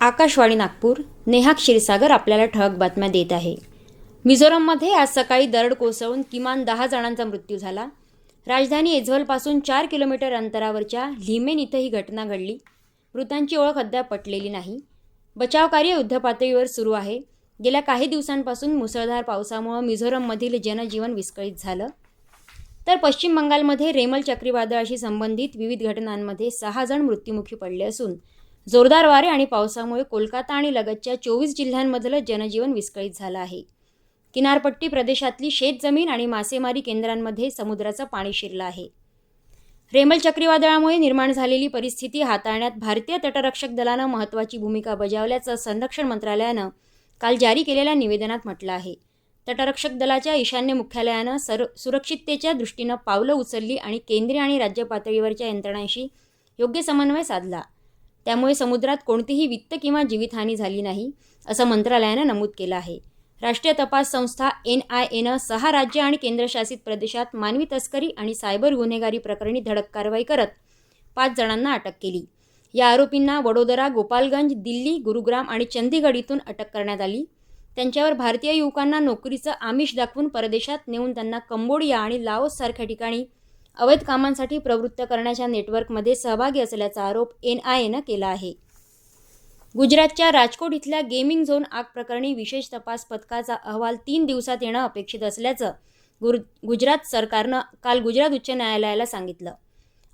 आकाशवाणी नागपूर नेहा क्षीरसागर आपल्याला ठळक बातम्या देत आहे. मिझोरममध्ये आज सकाळी दरड कोसळून किमान दहा जणांचा मृत्यू झाला. राजधानी एझवलपासून चार किलोमीटर अंतरावरच्या लिमेन इथं ही घटना घडली. मृतांची ओळख अद्याप पटलेली नाही. बचावकार्य युद्धपातळीवर सुरू आहे. गेल्या काही दिवसांपासून मुसळधार पावसामुळे मिझोरममधील जनजीवन विस्कळीत झालं. तर पश्चिम बंगालमध्ये रेमल चक्रीवादळाशी संबंधित विविध घटनांमध्ये सहा जण मृत्युमुखी पडले असून जोरदार वारे आणि पावसामुळे कोलकाता आणि लगतच्या चोवीस जिल्ह्यांमधलं जनजीवन विस्कळीत झालं आहे. किनारपट्टी प्रदेशातली शेतजमीन आणि मासेमारी केंद्रांमध्ये समुद्राचं पाणी शिरलं आहे. रेमल चक्रीवादळामुळे निर्माण झालेली परिस्थिती हाताळण्यात भारतीय तटरक्षक दलानं महत्त्वाची भूमिका बजावल्याचं संरक्षण मंत्रालयानं काल जारी केलेल्या निवेदनात म्हटलं आहे. तटरक्षक दलाच्या ईशान्य मुख्यालयानं सर सुरक्षिततेच्या दृष्टीनं पावलं उचलली आणि केंद्रीय आणि राज्य पातळीवरच्या यंत्रणांशी योग्य समन्वय साधला. त्यामुळे समुद्रात कोणतीही वित्त किंवा जीवितहानी झाली नाही असं मंत्रालयानं नमूद केलं आहे. राष्ट्रीय तपास संस्था एन आय एनं सहा राज्य आणि केंद्रशासित प्रदेशात मानवी तस्करी आणि सायबर गुन्हेगारी प्रकरणी धडक कारवाई करत पाच जणांना अटक केली. या आरोपींना वडोदरा गोपालगंज दिल्ली गुरुग्राम आणि चंदीगड इथून अटक करण्यात आली. त्यांच्यावर भारतीय युवकांना नोकरीचं आमिष दाखवून परदेशात नेऊन त्यांना कंबोडिया आणि लाओस सारख्या ठिकाणी अवैध कामांसाठी प्रवृत्त करण्याच्या नेटवर्कमध्ये सहभागी असल्याचा आरोप एन आय एनं केला आहे. गुजरातच्या राजकोट इथल्या गेमिंग झोन आग प्रकरणी विशेष तपास पथकाचा अहवाल तीन दिवसात येणं अपेक्षित असल्याचं गुर गुजरात सरकारनं काल गुजरात उच्च न्यायालयाला सांगितलं.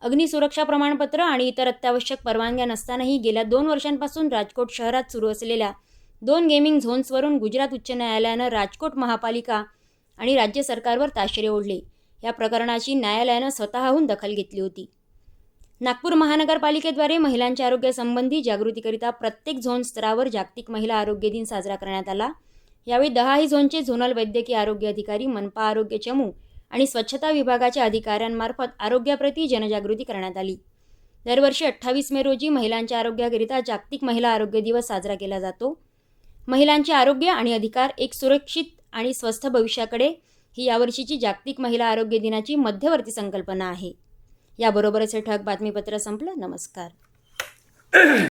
अग्निसुरक्षा प्रमाणपत्र आणि इतर अत्यावश्यक परवानग्या नसतानाही गेल्या दोन वर्षांपासून राजकोट शहरात सुरू असलेल्या दोन गेमिंग झोन्सवरून गुजरात उच्च न्यायालयानं राजकोट महापालिका आणि राज्य सरकारवर ताशेरे ओढले. या प्रकरणाची न्यायालयानं स्वतःहून दखल घेतली होती. नागपूर महानगरपालिकेद्वारे महिलांच्या आरोग्यासंबंधी जागृतीकरिता प्रत्येक झोन स्तरावर जागतिक महिला आरोग्य दिन साजरा करण्यात आला. यावेळी दहाही झोनचे झोनल वैद्यकीय आरोग्य अधिकारी मनपा आरोग्य चमू आणि स्वच्छता विभागाच्या अधिकाऱ्यांमार्फत आरोग्याप्रती जनजागृती करण्यात आली. दरवर्षी अठ्ठावीस मे रोजी महिलांच्या आरोग्याकरिता जागतिक महिला आरोग्य दिवस साजरा केला जातो. महिलांचे आरोग्य आणि अधिकार एक सुरक्षित आणि स्वस्थ भविष्याकडे ही यावर्षीची जागतिक महिला आरोग्य दिनाची मध्यवर्ती संकल्पना आहे. याबरोबरच हे ठळक बातमीपत्र संपलं. नमस्कार.